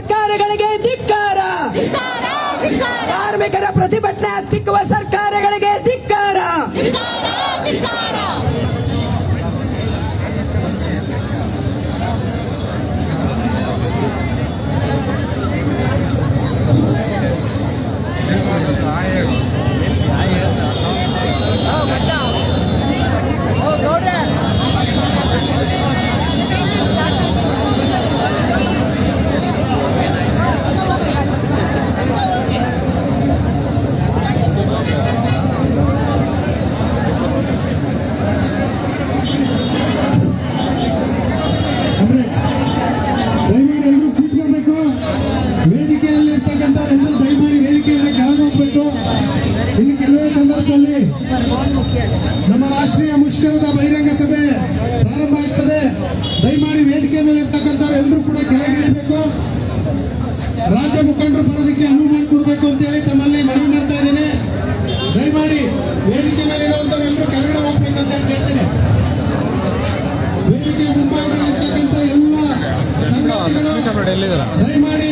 ಸರ್ಕಾರಗಳಿಗೆ ಧಿಕ್ಕಾರ. ಕಾರ್ಮಿಕರ ಪ್ರತಿಭಟನೆ ಹತ್ತಿಕ್ಕುವ ಸರ್ಕಾರಗಳಿಗೆ ಧಿಕ್ಕಾರ ಕಾಮ್ರೇಡ್ಸ್, ದಯಮಾಡಿ ಎಲ್ಲರೂ ಕೂತ್ಕೊಳ್ಬೇಕು ವೇದಿಕೆಯಲ್ಲಿ ಇರ್ತಕ್ಕಂಥ ಎಲ್ಲರೂ ದಯಮಾಡಿ ವೇದಿಕೆಯಿಂದ ಕೆಳಗೆ ಹೋಗ್ಬೇಕು ಇನ್ನು ಕೆಲವೇ ಸಂದರ್ಭದಲ್ಲಿ ನಮ್ಮ ರಾಷ್ಟ್ರೀಯ ಮುಷ್ಕರದ ಬಹಿರಂಗ ಸಭೆ ಪ್ರಾರಂಭ ಆಗ್ತದೆ. ದಯಮಾಡಿ ವೇದಿಕೆ ಮೇಲೆ ಇರ್ತಕ್ಕಂಥ ಎಲ್ಲರೂ ಕೂಡ ಕೆಳಗಿಳಿಬೇಕು ರಾಜ್ಯ ಮುಖಂಡರು ಬರೋದಕ್ಕೆ ಅನುವು ಮಾಡಿಕೊಡ್ಬೇಕು ಅಂತ ಹೇಳಿ ತಮ್ಮಲ್ಲಿ ಮನವಿ ಮಾಡ್ತಾ ಇದ್ದೀನಿ. ದಯಮಾಡಿ ವೇದಿಕೆ ಮೇಲೆ ಇರುವಂತವ್ರು ಕೆಳಗಡೆ ಹೋಗ್ಬೇಕಂತ ಅಂತ ಹೇಳಿ ಕೇಳ್ತೀನಿ. ವೇದಿಕೆ ಮುಂಭಾಗದಲ್ಲಿ ಇರ್ತಕ್ಕಂಥ ಎಲ್ಲ ಸಂಘಟನೆಗಳು ದಯಮಾಡಿ